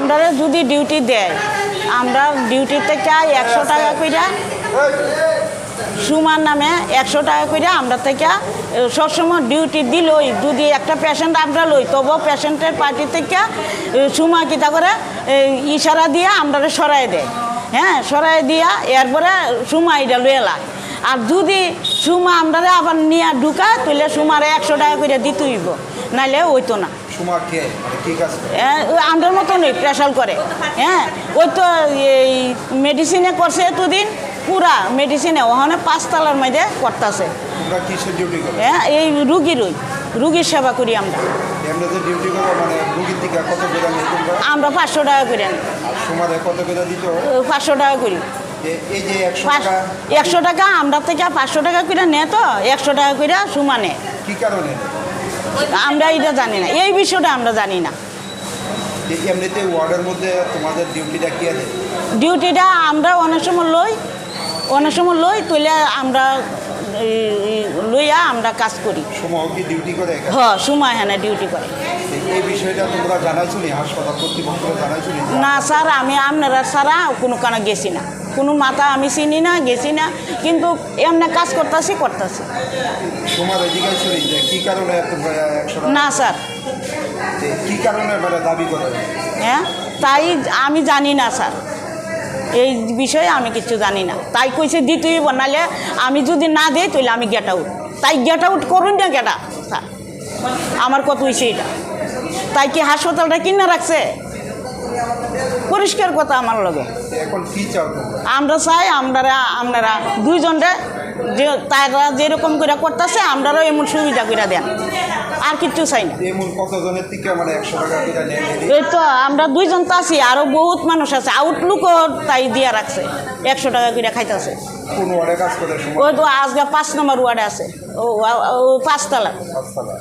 আমরা যদি ডিউটি দেয়, আমরা ডিউটি থেকে একশো টাকা কইরা, সুমার নামে একশো টাকা করে আমরা থেকে সবসময় ডিউটি দিলই। যদি একটা পেশেন্ট আমরা লই, তবুও পেশেন্টের পার্টি থেকে সুমা কিতা করে ইশারা দিয়ে আমরা সরাই দেয়। হ্যাঁ সরাই দিয়া এরপরে সুমা এটা লইলা আর যদি সুমা আমরা আবার নিয়ে ঢুকা তাহলে সুমারে একশো টাকা করে দিতে হইব। নাইলে হইতো না। কে? মানে হ্যাঁ, ওই মতনই প্রেশার করে। হ্যাঁ? ওই তো এই মেডিসিনে করছে এতদিন পুরা মেডিসিনে ওখানে পাঁচতলার মধ্যে করতেছে। হ্যাঁ এই রুগীরই রুগীর সেবা করি আমরা। মানে রুগীর আমরা পাঁচশো টাকা করে। পাঁচশো টাকা করি। একশো টাকা আমরা থেকে পাঁচশো টাকা করে নে তো একশো টাকা করে সুমানে কি কারণে? আমরা এটা জানি না। এই বিষয়টা আমরা জানি না। এমনিতে ওয়ার্ডের মধ্যে তোমাদের ডিউটিটা কি আছে? ডিউটিটা আমরা অনেক সময় লই অনেক সময় লই তুলে আমরা লইয়া আমরা কাজ করি। সময় কি ডিউটি করে এখানে? সময় হ্যাঁ ডিউটি করে। এই- এই বিষয়টা তোমরা জানাইছিলি হাসপাতাল কর্তৃপক্ষ জানাইছিলি না? স্যার আমি আপনারা ছাড়া কোনো কানে গেছি না। কোনো মাথা আমি চিনি না গেছি না কিন্তু এমনি কাজ করতেছি করতেছি। তোমার এদিকে কি কারণে তোমরা একশো টাকা না স্যার। কি কারণে মানে দাবি করে? হ্যাঁ তাই আমি জানি না স্যার। এই বিষয়ে আমি কিছু জানি না। তাই কইছে দিতেই বানালে আমি যদি না দিই তাহলে আমি গেট আউট তাই গেট আউট করুন না গেটা স্যার? আমার কত হয়েছে এটা। তাই কি হাসপাতালটা কিনে রাখছে? পরিষ্কার কথা আমার লগে। আমরা চাই আমরা আপনারা দুইজনরে যে তারা যেরকম করে করতেছে আমরাও এমন সুবিধা করে দেন। আর কিছু চাই না? এই তো আমরা দুইজন তো আছি আরও বহুত মানুষ আছে। আউটলুকও তাই দিয়া রাখছে একশো টাকা করে খাইতেছে। কোন ওয়ার্ডে কাজ করে ওই তো আজকে পাঁচ নম্বর ওয়ার্ডে আছে। ও পাঁচতলা।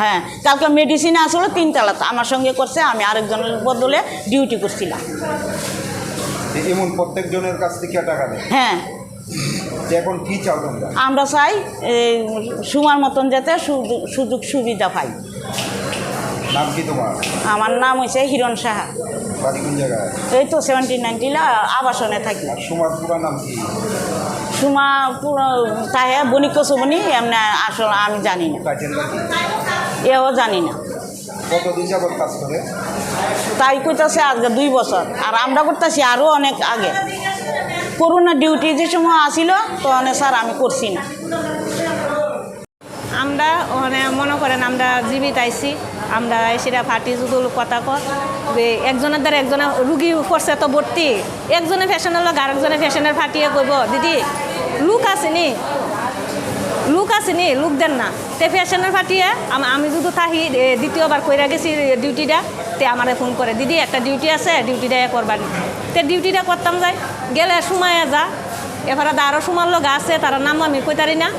হ্যাঁ কালকে মেডিসিন আসলে তিনতলা আমার সঙ্গে করছে আমি আরেকজনের বদলে ডিউটি করছিলাম। এমন প্রত্যেকজনের কাছ থেকে টাকা নেয়। হ্যাঁ। এখন কি চাও তোমরা আমরা চাই সুমার মতন যাতে সুযোগ সুবিধা পাই। নাম কি তোমার? আমার নাম হয়েছে হিরণ সাহা। বাড়ি কোন জায়গায়? এই তো সেভেন্টিন নাইনটিলা আবাসনে থাকি। সুমার পুরা নাম কি? সুমা পুরো তাহে বণিক কসুবনি এমনি আসলে আমি জানি না। এও জানি না। তাই কইতাছে আজকে দুই বছর। আর আমরা করতেছি আরও অনেক আগে। করোনা ডিউটি যে সময় আসিল তখন স্যার আমি করছি না। আমরা ওখানে মনে করেন আমরা জীবিত আইছি। আমরা সেটা ফাটি যুদুল কথা কর যে একজনের দ্বারা একজনের রুগী করছে তো ভর্তি। একজনে ফ্যাশনের লোক আরেকজনে ফ্যাশনের ফাটিয়ে কইব দিদি। লুক আসেনি লুক আসেনি লুক দেন না। তে ফ্যাশনের ফাটিয়ে আম- যদি থাকি দ্বিতীয়বার কইরা গেছি ডিউটিটা, তে আমারে ফোন করে, দিদি, একটা ডিউটি আছে, ডিউটিটা করবানি তে ডিউটিটা করতাম যাই। গেলে সময় যা। এবারে আরও সময় লোক আছে তার নাম আমি কইতারি না।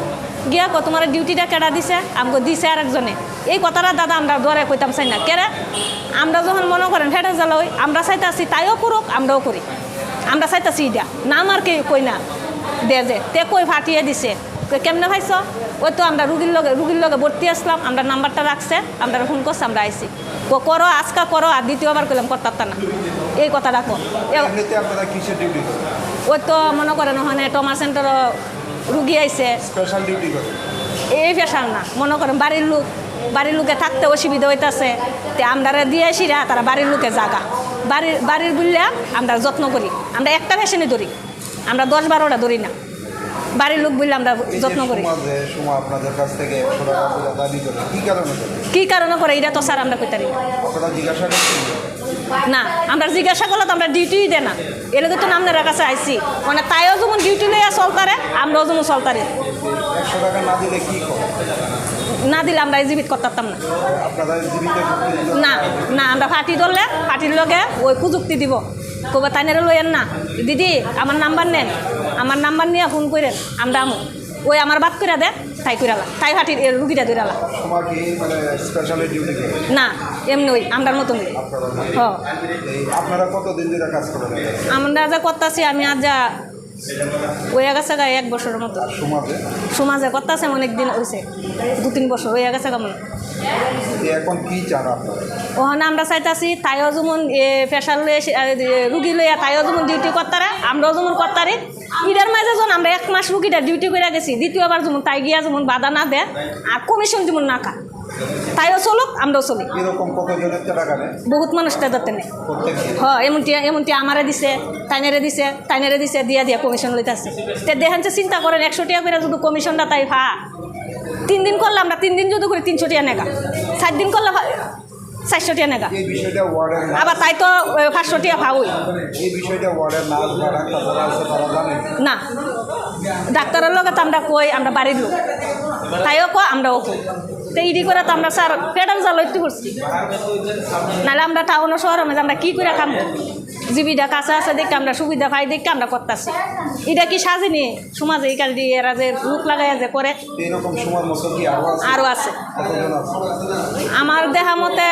গিয়া কো তোমার ডিউটিটা কেডা দিছে? আমাকে দিছে আরেকজনে। এই কথাটা দাদা আমরা দরে কইতাম চাই না। কেরে আমরা যখন মনে করেন ফেটে জ্বালা আমরা চাইতাছি তাইও করুক, আমরাও করি। আমরা চাইতাছি এটা নাম আর কে কই না। দে যে তে কই ফাটিয়ে দিছে? কেমনে ভাইছ ওই তো আমরা রুগীর লগে রুগীর লগে ভর্তি আসলাম আমরা নাম্বারটা রাখছে আমরা ফোন করছে আমরা আইছি। কো করো আজকা করো আর দ্বিতীয়বার করলাম করতাম না। এই কথা রাখো। ওই তো মনে করেন ওখানে টমা সেন্টার রুগী আইছে। করেন এই পেশাল না মনে করেন বাড়ির লোক বাড়ির লোকে থাকতে অসুবিধা হইতাছে। তে আমরা দিয়ে আসিরা তারা বাড়ির লোকে জাগা। বাড়ির বাড়ির বললে আমরা যত্ন করি। আমরা একটা পেশেন্টই ধরি। আমরা দশ বারোটা ধরি না। বাড়ির লোক বললে আমরা যত্ন করি। কি কারণে করে? এটা তো স্যার আমরা কইতারি। না। আমরা জিজ্ঞাসা করলে তো আমরা ডিউটি দেয় না। এলাকা তো আপনার কাছে আইসি। মানে তাইও যেমন ডিউটি লইয়া চলতারে আমরাও যেমন চলতারি। একশো টাকা না দিলে কি করে? না দিলে আমরা এই জীবিত করতাম না। না না আমরা ফাটি ধরলে ফাটির লগে ওই প্রযুক্তি দিব। কবে তাইনারে লইয়েন না। দিদি আমার নাম্বার নেন। আমার নাম্বার নিয়ে ফোন করেন আমরা আমু। ওই আমার বাদ করে দে তাই কইরালা। তাই ফাটির এ রুগীটা ধরালা না এমনি ওই আমরার মতন আমরা যা করতেছি আমি আজ যা ওই গেছে গা এক বছরের মতো। সমাজে সমাজে করতেছে অনেক দিন হয়েছে দু তিন বছর। হয়ে গেছে কেমন? যে এখন কি ওখানে আমরা চাইতাছি তাইও যেমন পেশার লইয়া রুগী লইয়া তাইও যেমন ডিউটি করতারে আমরাও যেমন করতারি। ইটার মাঝে যখন আমরা এক মাস রুগীটা ডিউটি করে গেছি দ্বিতীয়বার যেমন তাই গিয়া যেমন বাধা না দেয় আর কমিশন যেমন না খা তাইও চলুক আমরাও চলি বহুত মানুষ তাদের প্রত্যেকদিন হ এমনটি এমনটি আমারে দিছে তাইনেরে দিছে তাইনেরে দিছে দিয়া দিয়া কমিশন লইতাছে। তে দেখেন যে চিন্তা করেন একশো টাকা করে যদি কমিশনটা তাই ভা। তিন দিন করলে আমরা তিন দিন যদি করি তিনশো টাকা নেগা। চার দিন করলে চারশো টাকা নেগা। আবার তাই তো পাঁচশো টাকা ভাবই আছে জানে? না। ডাক্তারের লগে তো আমরা কই আমরা বাড়ির লোক। তাইও কয় আমরাও কই। তো ইডি করে তো আমরা স্যার পেডাল জাল লইতে করছি নাহলে আমরা টাউন শহরের মধ্যে আমরা কি করে কাম করব? জীবিকা কাছে আছে দেখে আমরা সুবিধা পাই দেখে আমরা করতেছি। এটা কি সাজেনি? সমাজে এই কাজ দিয়ে এরা যে লোক লাগাই যে করে আরও আছে? আমার দেখা মতে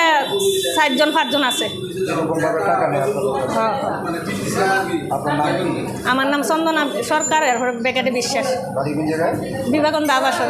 চারজন পাঁচজন আছে। হ্যাঁ, কি? আমার নাম চন্দনা সরকার এরপর বেকারে বিশ্বাস। বিবেকানন্দ আবাসন।